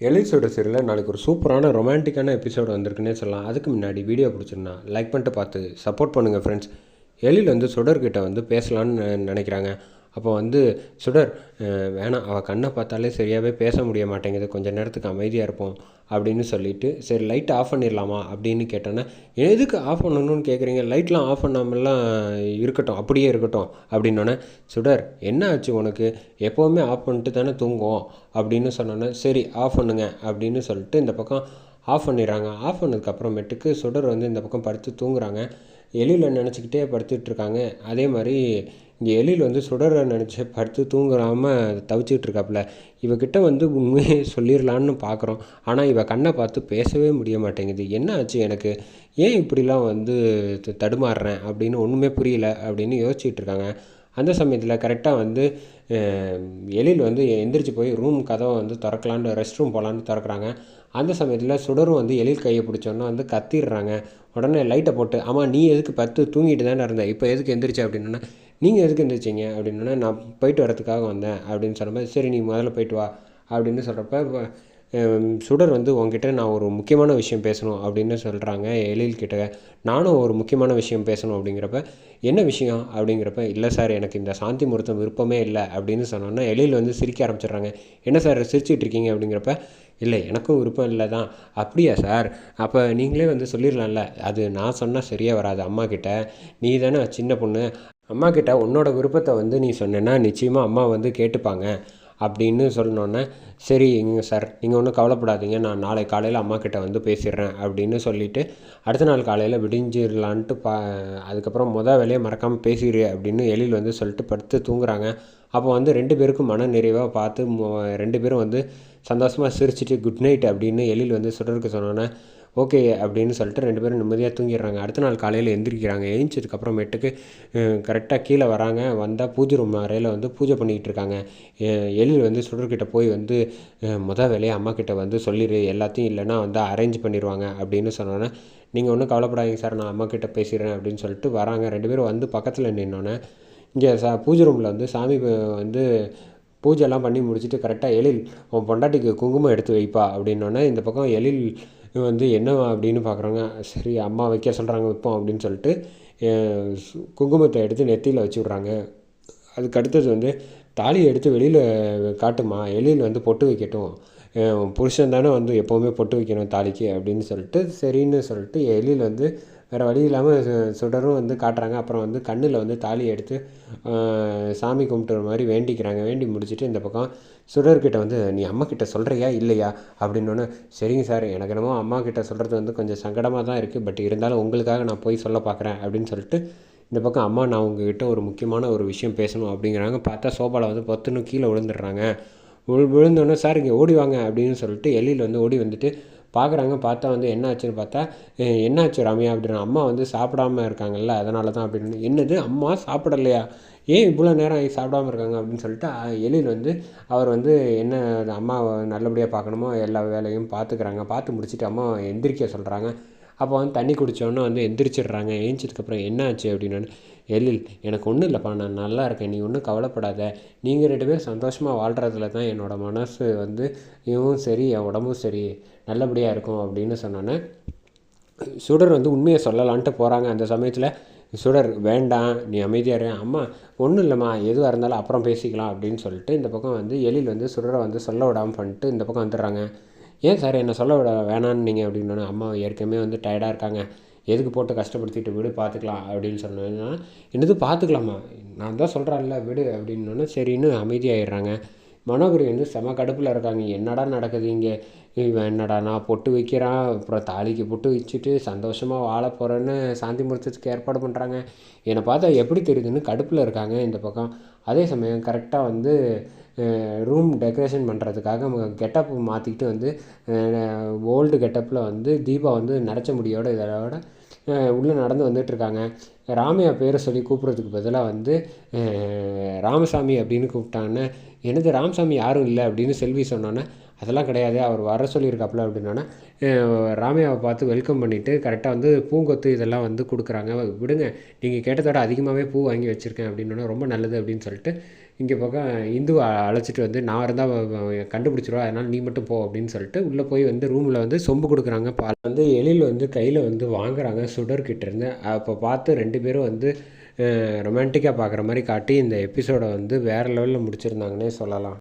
எலிசோட சீரியலில் நாளைக்கு ஒரு சூப்பரான ரொமான்டிக்கான எபிசோடு வந்திருக்குன்னே சொல்லலாம். அதுக்கு முன்னாடி வீடியோ பிடிச்சிருந்தா லைக் பண்ணிட்டு பார்த்து சப்போர்ட் பண்ணுங்கள் ஃப்ரெண்ட்ஸ் எழில் வந்து சுடர்கிட்ட வந்து பேசலான்னு நினைக்கிறாங்க. அப்போ வந்து சுடர் வேணாம். அவள் கண்ணை பார்த்தாலே சரியாகவே பேச முடிய மாட்டேங்குது. கொஞ்சம் நேரத்துக்கு அமைதியாக இருப்போம். அப்படின்னு சொல்லிட்டு சரி லைட் ஆஃப் பண்ணிடலாமா? அப்படின்னு கேட்டோன்னே எதுக்கு ஆஃப் பண்ணணும்னு கேட்குறீங்க லைட்லாம் ஆஃப் பண்ணாமலாம் இருக்கட்டும். அப்படியே இருக்கட்டும். அப்படின்னோடனே சுடர் என்ன ஆச்சு உனக்கு? எப்போவுமே ஆஃப் பண்ணிட்டு தானே தூங்குவோம். அப்படின்னு சொன்னோன்னே சரி ஆஃப் பண்ணுங்க. அப்படின்னு சொல்லிட்டு இந்த பக்கம் ஆஃப் பண்ணிடுறாங்க. ஆஃப் பண்ணதுக்கப்புறமேட்டுக்கு சுடர் வந்து இந்த பக்கம் படுத்து தூங்குறாங்க. எலியில் நினச்சிக்கிட்டே படுத்துட்ருக்காங்க அதே மாதிரி இங்கே எழில் வந்து சுடரை நினச்சி படுத்து தூங்குறாமல் தவிச்சிக்கிட்டு இருக்காப்புல இவகிட்ட வந்து உண்மையை சொல்லிடலான்னு பார்க்குறோம் ஆனால் இவ கண்ணை பார்த்து பேசவே முடிய மாட்டேங்குது. என்ன ஆச்சு எனக்கு? ஏன் இப்படிலாம் வந்து தடுமாறுறேன் அப்படின்னு ஒன்றுமே புரியல அப்படின்னு யோசிச்சுட்டு இருக்காங்க. அந்த சமயத்தில் கரெக்டாக வந்து எழில் வந்து எந்திரிச்சு போய் ரூம் கதவை வந்து திறக்கலான்னு ரெஸ்ட் ரூம் போகலான்னு திறக்கிறாங்க. அந்த சமயத்தில் சுடரும் வந்து எழில் கையை பிடிச்சோன்னா வந்து கத்திடுறாங்க. உடனே லைட்டை போட்டு ஆமாம் நீ எதுக்கு பத்து தூங்கிட்டு தானே இருந்த? இப்போ எதுக்கு எந்திரிச்ச? அப்படின்னா நீங்கள் எதுக்கு எந்திரிச்சிங்க? அப்படின்னா நான் போயிட்டு வரதுக்காக வந்தேன். அப்படின்னு சொன்னப்போ சரி நீ முதல்ல போயிட்டு வா. அப்படின்னு சொல்கிறப்ப சுடர் வந்து உங்ககிட்ட நான் ஒரு முக்கியமான விஷயம் பேசணும் அப்படின்னு சொல்கிறாங்க எழில் கிட்ட. நானும் ஒரு முக்கியமான விஷயம் பேசணும் அப்படிங்கிறப்ப என்ன விஷயம்? அப்படிங்கிறப்ப இல்லை சார் எனக்கு இந்த சாந்தி முகூர்த்தம் விருப்பமே இல்லை அப்படின்னு சொன்னோன்னா எழில் வந்து சிரிக்க ஆரம்பிச்சிடுறாங்க. என்ன சார் சிரிச்சிட்டு இருக்கீங்க? அப்படிங்கிறப்ப இல்லை எனக்கும் விருப்பம் இல்லை தான். அப்படியா சார்? அப்போ நீங்களே வந்து சொல்லிடலாம்ல. அது நான் சொன்னால் சரியாக வராது. அம்மா கிட்ட நீ தானே சின்ன பொண்ணு. அம்மா கிட்ட உன்னோட விருப்பத்தை வந்து நீ சொன்னேன்னா நிச்சயமாக அம்மா வந்து கேட்டுப்பாங்க. அப்படின்னு சொன்னோன்னே சரிங்க சார் நீங்கள் ஒன்றும் கவலைப்படாதீங்க. நான் நாளை காலையில் அம்மா கிட்ட வந்து பேசிடுறேன் அப்படின்னு சொல்லிவிட்டு அடுத்த நாள் காலையில் விடிஞ்சிடலான்ட்டு பா அதுக்கப்புறம் மொதல் வேலையை மறக்காமல் பேசிடு அப்படின்னு எழில் வந்து சொல்லிட்டு படுத்து தூங்குறாங்க. அப்போ வந்து ரெண்டு பேருக்கும் மன நிறைவாக பார்த்து ரெண்டு பேரும் வந்து சந்தோஷமாக சிரிச்சிட்டு குட் நைட் அப்படின்னு எழில் வந்து சுடருக்கு சொன்னோன்னே ஓகே அப்படின்னு சொல்லிட்டு ரெண்டு பேரும் நிம்மதியாக தூங்கிடுறாங்க. அடுத்த நாள் காலையில் எழுந்திரிக்கிறாங்க எழுந்திரிச்சதுக்கப்புறமேட்டுக்கு கரெக்டாக கீழே வராங்க. வந்தால் பூஜை ரூம் அறையில் வந்து பூஜை பண்ணிக்கிட்டு இருக்காங்க. எழில் வந்து சுடர்கிட்ட போய் வந்து முத வேலையை அம்மா கிட்ட வந்து சொல்லிடு எல்லாத்தையும் இல்லைன்னா வந்து அரேஞ்ச் பண்ணிடுவாங்க அப்படின்னு சொன்னோன்னே நீங்கள் ஒன்றும் கவலைப்படாதீங்க சார். நான் அம்மா கிட்ட பேசிடுறேன் அப்படின்னு சொல்லிட்டு வராங்க. ரெண்டு பேரும் வந்து பக்கத்தில் நின்னோன்னே இங்கே சா பூஜை ரூமில் வந்து சாமி வந்து பூஜைலாம் பண்ணி முடிச்சுட்டு கரெக்டாக எழில் உன் பொண்டாட்டிக்கு குங்குமம் எடுத்து வைப்பா அப்படின்னோடனே இந்த பக்கம் எழில் வந்து என்ன அப்படின்னு பார்க்குறாங்க சரி அம்மா வைக்க சொல்கிறாங்க வைப்போம் அப்படின்னு சொல்லிட்டு குங்குமத்தை எடுத்து நெத்தியில் வச்சு விட்றாங்க அதுக்கு அடுத்தது வந்து தாலியை எடுத்து வெளியில் காட்டுமா எழில் வந்து பொட்டு வைக்கட்டும். புருஷன் தானே வந்து எப்போவுமே பொட்டு வைக்கணும் தாலிக்கு அப்படின்னு சொல்லிட்டு சரின்னு சொல்லிட்டு எழில் வந்து வேறு வழி இல்லாமல் சுடரும் வந்து காட்டுறாங்க. அப்புறம் வந்து கண்ணில் வந்து தாலி எடுத்து சாமி சாமி கும்பிட்டுற மாதிரி வேண்டிக்கிறாங்க. வேண்டி முடிச்சுட்டு இந்த பக்கம் சுடர்கிட்ட வந்து நீ அம்மாக்கிட்ட சொல்கிறியா இல்லையா? அப்படின்னோடனே சரிங்க சார். எனக்கு என்னமோ அம்மாக்கிட்ட சொல்கிறது வந்து கொஞ்சம் சங்கடமாக தான் இருக்குது பட் இருந்தாலும் உங்களுக்காக நான் போய் சொல்ல பார்க்குறேன் அப்படின்னு சொல்லிட்டு இந்த பக்கம் அம்மா நான் உங்ககிட்ட ஒரு முக்கியமான ஒரு விஷயம் பேசணும். அப்படிங்கிறாங்க. பார்த்தா சோபாவில் வந்து பொத்துன்னு கீழே விழுந்துடுறாங்க. விழு விழுந்தோடனே சார் இங்கே ஓடி வாங்க. அப்படின்னு சொல்லிட்டு எல்லியில் வந்து ஓடி வந்துட்டு பார்க்குறாங்க பார்த்தா வந்து என்ன ஆச்சுன்னு பார்த்தா என்னாச்சு ரம்யா? அப்படின்னு அம்மா வந்து சாப்பிடாம இருக்காங்கல்ல அதனால தான் அப்படின்னு என்னது அம்மா சாப்பிடலையா? ஏன் இவ்வளோ நேரம் ஆகி சாப்பிடாம இருக்காங்க அப்படின்னு சொல்லிட்டு எழில் வந்து அவர் வந்து என்ன அம்மா நல்லபடியாக பார்க்கணுமோ எல்லா வேலையும் பார்த்துக்கிறாங்க. பார்த்து முடிச்சுட்டு அம்மா எந்திரிக்க சொல்கிறாங்க அப்போ வந்து தண்ணி குடித்தோன்னே வந்து எந்திரிச்சிடுறாங்க. ஏஞ்சதுக்கப்புறம் என்ன ஆச்சு அப்படின்னு எழில் எனக்கு ஒன்றும் இல்லைப்பா. நான் நல்லா இருக்கேன். நீ ஒன்றும் கவலைப்படாத. நீங்கள் ரெண்டு பேரும் சந்தோஷமாக வாழ்கிறதுல தான் என்னோட மனசு வந்து இவன் சரி என் உடம்பும் சரி. நல்லபடியாக இருக்கும். அப்படின்னு சொன்னோன்னே சுடர் வந்து உண்மையை சொல்லலான்ட்டு போகிறாங்க அந்த சமயத்தில். சுடர் வேண்டாம். நீ அமைதியாக இரு. அம்மா ஒன்றும் இல்லைம்மா. எதுவாக இருந்தாலும் அப்புறம் பேசிக்கலாம். அப்படின்னு சொல்லிட்டு இந்த பக்கம் வந்து எழில் வந்து சுடரை வந்து சொல்ல விடாமல் பண்ணிட்டு இந்த பக்கம் வந்துடுறாங்க. ஏன் சார் என்னை சொல்ல விட வேணான்னு நீங்கள் அப்படின்னோடனே அம்மா ஏற்கனவே வந்து டயர்டாக இருக்காங்க. எதுக்கு போட்டு கஷ்டப்படுத்திட்டு விடு பார்த்துக்கலாம் அப்படின்னு சொன்னேன்னா என்னது பார்த்துக்கலாமா நான் தான் சொல்கிறேன்ல விடு அப்படின்னோடனே சரின்னு அமைதியாகிடுறாங்க மனோகரி வந்து செம கடுப்பில் இருக்காங்க. என்னடா நடக்குது இங்கே? இவன் என்னடா நான் பொட்டு வைக்கிறான். அப்புறம் தாலிக்கு பொட்டு வச்சுட்டு சந்தோஷமாக வாழ போகிறேன்னு சாந்தி முகூர்த்தத்துக்கு ஏற்பாடு பண்ணுறாங்க என்னை பார்த்தா எப்படி தெரியுதுன்னு கடுப்பில் இருக்காங்க இந்த பக்கம். அதே சமயம் கரெக்டாக வந்து ரூம் டெக்கரேஷன் பண்ணுறதுக்காக கெட்டப் மாற்றிக்கிட்டு வந்து ஓல்டு கெட்டப்பில் வந்து தீபா வந்து நரைச்ச முடியோட இதோட உள்ளே நடந்து வந்துட்டுருக்காங்க ராமையா பேரை சொல்லி கூப்பிட்றதுக்கு பதிலாக வந்து ராமசாமி அப்படின்னு கூப்பிட்டாங்கன்னு எனது ராமசாமி யாரும் இல்லை அப்படின்னு செல்வி சொன்னோன்னே அதெல்லாம் கிடையாது அவர் வர சொல்லியிருக்காப்புல அப்படின்னோன்னா ராமையாவை பார்த்து வெல்கம் பண்ணிவிட்டு கரெக்டாக வந்து பூங்கொத்து இதெல்லாம் வந்து கொடுக்குறாங்க. விடுங்க நீங்கள் கேட்டதோட அதிகமாகவே பூ வாங்கி வச்சுருக்கேன் அப்படின்னோன்னா ரொம்ப நல்லது அப்படின்னு சொல்லிட்டு இங்கே போக இந்துவை அழைச்சிட்டு வந்து நான் இருந்தால் கண்டுபிடிச்சிருவா அதனால் நீ மட்டும் போ அப்படின்னு சொல்லிட்டு உள்ளே போய் வந்து ரூமில் வந்து சொம்பு கொடுக்குறாங்க. பால் வந்து எழில் வந்து கையில் வந்து வாங்குறாங்க சுடர்கிட்டேருந்து அப்போ பார்த்து ரெண்டு பேரும் வந்து ரொமான்டிக்காக பார்க்குற மாதிரி காட்டி இந்த எபிசோடை வந்து வேறு லெவலில் முடிச்சிருந்தாங்கன்னே சொல்லலாம்.